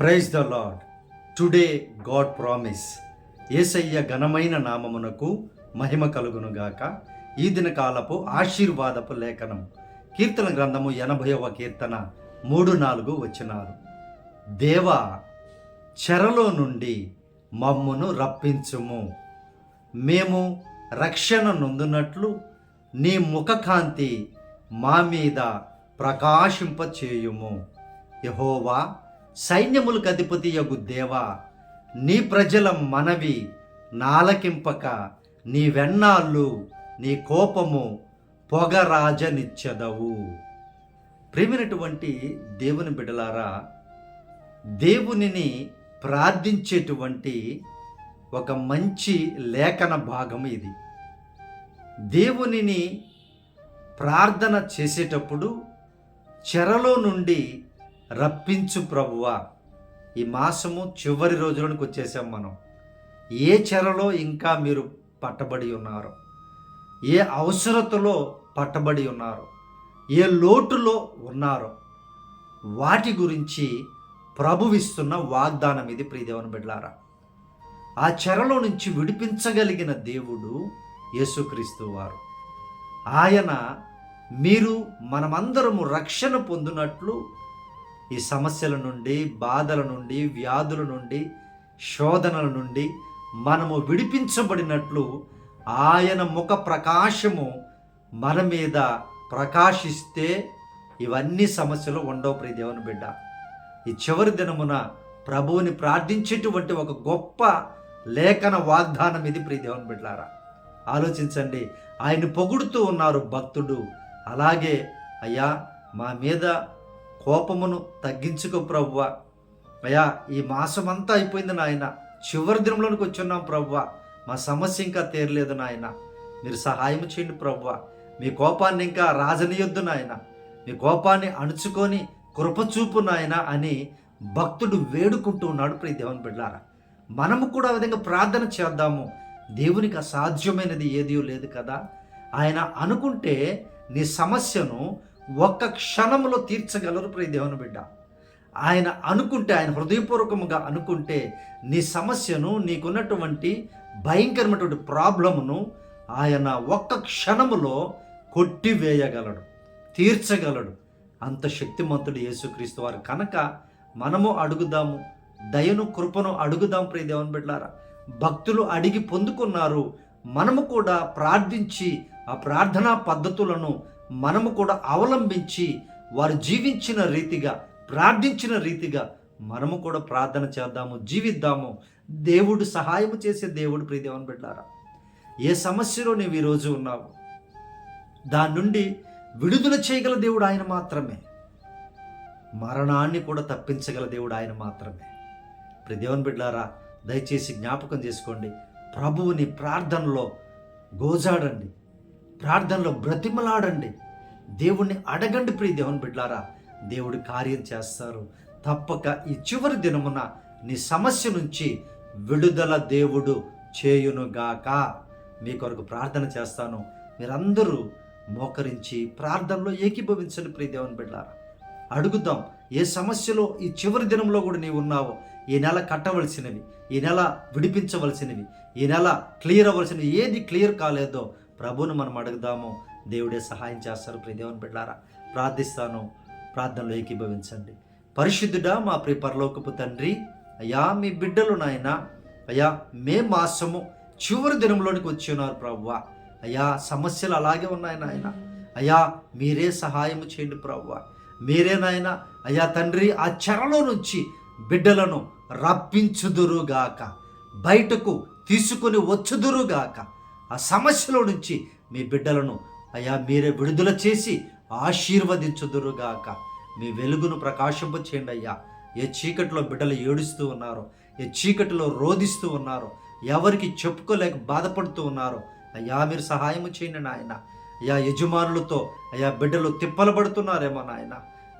Praise the Lord today God promise Yesayya ఘనమైన నామమునకు మహిమ కలుగునుగాక. ఈ దిన కాలపు ఆశీర్వాదపు లేఖనం. కీర్తన గ్రంథము ఎనభైవ కీర్తన మూడు నాలుగు వచ్చినారు దేవ చెరలో నుండి మమ్మును రప్పించుము. మేము రక్షణ నొందునట్లు నీ ముఖకాంతి మా మీద ప్రకాశింపచేయుము. యహోవా సైన్యములకు అధిపతి యగు దేవా నీ ప్రజల మనవి నాలకింపక నీ వెన్నాళ్ళు నీ కోపము పొగరాజనిచ్చదవు. ప్రేమినటువంటి దేవుని బిడలారా దేవునిని ప్రార్థించేటువంటి ఒక మంచి లేఖన భాగం ఇది. దేవునిని ప్రార్థన చేసేటప్పుడు చెరలో నుండి రప్పించు ప్రభువా. ఈ మాసము చివరి రోజులకు వచ్చేసాం మనం. ఏ చెరలో ఇంకా మీరు పట్టబడి ఉన్నారు? ఏ అవసరతలో పట్టబడి ఉన్నారు? ఏ లోటులో ఉన్నారో? వాటి గురించి ప్రభువిస్తున్న వాగ్దానం ఇది ప్రియదేవన బిడ్లారా ఆ చెరలో నుంచి విడిపించగలిగిన దేవుడు యేసుక్రీస్తు వారు. ఆయన మీరు మనమందరము రక్షణ పొందినట్లు ఈ సమస్యల నుండి బాధల నుండి వ్యాధుల నుండి శోధనల నుండి మనము విడిపించబడినట్లు ఆయన ముఖ ప్రకాశము మన మీద ప్రకాశిస్తే ఇవన్నీ సమస్యలు ఉండవు ప్రియ దేవుని బిడ్డ. ఈ చివరి దినమున ప్రభువుని ప్రార్థించేటువంటి ఒక గొప్ప లేఖన వాగ్దానం ఇది ప్రియ దేవుని బిడ్డారా ఆలోచించండి ఆయన పొగుడుతూ ఉన్నారు భక్తుడు. అలాగే అయ్యా మా మీద కోపమును తగ్గించుకో ప్రవ్వ అయ్యా ఈ మాసం అంతా అయిపోయింది నాయన. చివరి దినంలోనికి వచ్చున్నాం ప్రభువ. మా సమస్య ఇంకా తీరలేదు నాయన. మీరు సహాయం చేయండి ప్రభువ. మీ కోపాన్ని ఇంకా రాజనీయొద్దు నాయన. మీ కోపాన్ని అణుచుకొని కృపచూపు నాయన అని భక్తుడు వేడుకుంటూ ఉన్నాడు ప్రియ దేవుని బిడ్డారా. మనము కూడా ఆ విధంగా ప్రార్థన చేద్దాము. దేవునికి అసాధ్యమైనది ఏదీ లేదు కదా. ఆయన అనుకుంటే నీ సమస్యను ఒక్క క్షణంలో తీర్చగలరు ప్రియ దేవుని బిడ్డ. ఆయన అనుకుంటే ఆయన హృదయపూర్వకముగా అనుకుంటే నీ సమస్యను నీకున్నటువంటి భయంకరమైనటువంటి ప్రాబ్లమును ఆయన ఒక్క క్షణములో కొట్టివేయగలడు తీర్చగలడు. అంత శక్తిమంతుడు యేసుక్రీస్తు వారు. కనుక మనము అడుగుదాము దయను కృపను అడుగుదాం ప్రియ దేవుని బిడ్డారా భక్తులు అడిగి పొందుకున్నారు మనము కూడా ప్రార్థించి ఆ ప్రార్థనా పద్ధతులను మనము కూడా అవలంబించి వారు జీవించిన రీతిగా ప్రార్థించిన రీతిగా మనము కూడా ప్రార్థన చేద్దాము జీవిద్దాము. దేవుడు సహాయం చేసే దేవుడు ప్రియదేవన్ బిడ్డారా ఏ సమస్యలో నీవు ఈరోజు ఉన్నావు? దాని నుండి విడుదల చేయగల దేవుడు ఆయన మాత్రమే. మరణాన్ని కూడా తప్పించగల దేవుడు ఆయన మాత్రమే. ప్రదేవన్ బిడ్డారా దయచేసి జ్ఞాపకం చేసుకోండి. ప్రభువుని ప్రార్థనలో గోజాడండి. ప్రార్థనలో బ్రతిమలాడండి. దేవుణ్ణి అడగండి ప్రియ దేవుని బిడ్డారా దేవుడు కార్యం చేస్తారు. తప్పక ఈ చివరి దినమున నీ సమస్య నుంచి విడుదల దేవుడు చేయునుగాక. మీ కొరకు ప్రార్థన చేస్తాను. మీరందరూ మోకరించి ప్రార్థనలో ఏకీభవించండి ప్రియ దేవుని బిడ్డారా అడుగుదాం ఏ సమస్యలో ఈ చివరి దినంలో కూడా నీవు ఉన్నావో ఈ నెల కట్టవలసినవి ఈ నెల విడిపించవలసినవి ఈ నెల క్లియర్ అవ్వలసినవి ఏది క్లియర్ కాలేదో ప్రభువును మనం అడుగుదాము. దేవుడే సహాయం చేస్తారు. ప్రియ దేవుని బిడ్డారా ప్రార్థిస్తాను. ప్రార్థనలో ఏకీభవించండి. పరిశుద్ధుడా మా ప్రియ పరలోకపు తండ్రి అయ్యా మీ బిడ్డలు నాయన అయ్యా మే మాసము చివరి దినంలోనికి వచ్చి ఉన్నారు ప్రవ్వ. అయ్యా సమస్యలు అలాగే ఉన్నాయి నాయన. అయ్యా మీరే సహాయం చేయండి ప్రవ్వ. మీరే నాయన అయ్యా తండ్రి ఆ చెరలో నుంచి బిడ్డలను రప్పించుదురుగాక. బయటకు తీసుకొని వచ్చుదురుగాక. ఆ సమస్యలో నుంచి మీ బిడ్డలను అయ్యా మీరే విడుదల చేసి ఆశీర్వదించుదురుగాక. మీ వెలుగును ప్రకాశింప చేయండి అయ్యా. ఏ చీకటిలో బిడ్డలు ఏడుస్తూ ఉన్నారో ఏ చీకటిలో రోధిస్తూ ఉన్నారో ఎవరికి చెప్పుకోలేక బాధపడుతూ ఉన్నారో అయ్యా మీరు సహాయం చేయండి నాయన. అయ్యా యజమానులతో అయ్యా బిడ్డలు తిప్పలు పడుతున్నారేమో నాయన.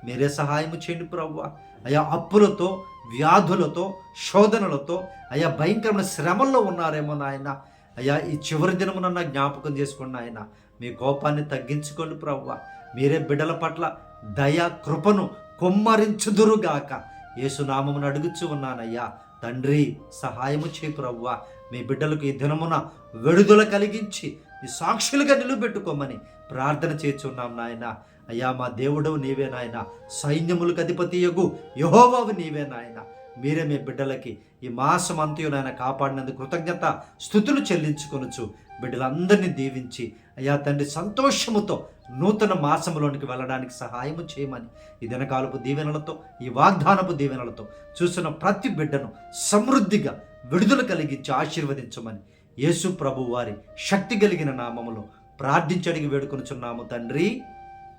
మీరే సహాయం చేయండి ప్రవ్వ. అయ్యా అప్పులతో వ్యాధులతో శోధనలతో అయ్యా భయంకరమైన శ్రమల్లో ఉన్నారేమో నాయన. అయ్యా ఈ చివరి దినమునన్న జ్ఞాపకం చేసుకోండి ఆయన మీ కోపాన్ని తగ్గించుకోండి ప్రవ్వ. మీరే బిడ్డల పట్ల దయ కృపను కొమ్మరించుదురుగాక. యేసునామమును అడుగుచు ఉన్నానయ్యా. తండ్రి సహాయము చేయి ప్రవ్వ. మీ బిడ్డలకు ఈ దినమున విడుదల కలిగించి ఈ సాక్షులుగా నిలబెట్టుకోమని ప్రార్థన చేస్తున్నాం నాయన. అయ్యా మా దేవుడవు నీవే నాయన. సైన్యములకు అధిపతి యగు యహోవావు నీవే నాయన. మీరే మీ బిడ్డలకి ఈ మాసం అంతయు నాయన కాపాడినందుకు కృతజ్ఞత స్థుతులు చెల్లించుకొనొచ్చు బిడ్డలందరినీ దీవించి అయ్యా తండ్రి సంతోషముతో నూతన మాసములోనికి వెళ్ళడానికి సహాయము చేయమని ఈ దినకాలపు దీవెనలతో ఈ వాగ్దానపు దీవెనలతో చూసిన ప్రతి బిడ్డను సమృద్ధిగా విడుదల కలిగించి ఆశీర్వదించమని యేసు ప్రభు వారి శక్తి కలిగిన నామములో ప్రార్థించడిగి వేడుకొనుచున్నాము తండ్రి.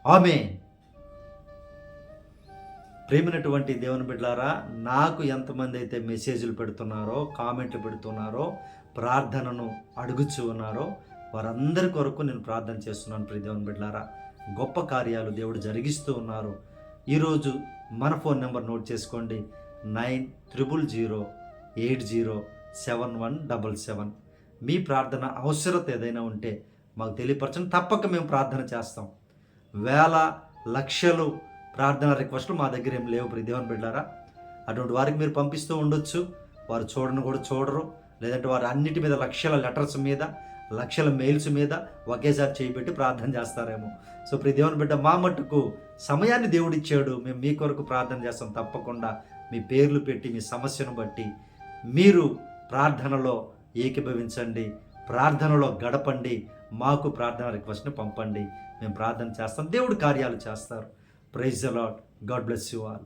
ఆమె ప్రేమినటువంటి దేవుని బిడ్డలారా నాకు ఎంతమంది అయితే మెసేజ్లు పెడుతున్నారో కామెంట్లు పెడుతున్నారో ప్రార్థనను అడుగుచూ ఉన్నారో వారందరి కొరకు నేను ప్రార్థన చేస్తున్నాను ప్రియ దేవుని బిడ్డలారా. గొప్ప కార్యాలు దేవుడు జరిగిస్తూ ఉన్నారు. ఈరోజు మన ఫోన్ నెంబర్ నోట్ చేసుకోండి. Nine triple zero eight zero seven one double seven. మీ ప్రార్థన అవసరత ఏదైనా ఉంటే మాకు తెలియపరచండి. తప్పక మేము ప్రార్థన చేస్తాం. వేల లక్షలు ప్రార్థన రిక్వెస్ట్లు మా దగ్గర ఏం లేవు ప్రియ బిడ్డారా. అటువంటి వారికి మీరు పంపిస్తూ ఉండొచ్చు. వారు చూడను కూడా చూడరు. లేదంటే వారు అన్నిటి మీద లక్షల లెటర్స్ మీద లక్షల మెయిల్స్ మీద ఒకేసారి చేయబెట్టి ప్రార్థన చేస్తారేమో. సో ప్రియ బిడ్డ మా మట్టుకు సమయాన్ని దేవుడిచ్చాడు మేము మీ కొరకు ప్రార్థన చేస్తాం తప్పకుండా. మీ పేర్లు పెట్టి మీ సమస్యను బట్టి మీరు ప్రార్థనలో ఏకీభవించండి. ప్రార్థనలో గడపండి. మాకు ప్రార్థన రిక్వెస్ట్ని పంపండి. మేము ప్రార్థన చేస్తాం. దేవుడు కార్యాలు చేస్తారు. prize a lot God bless you all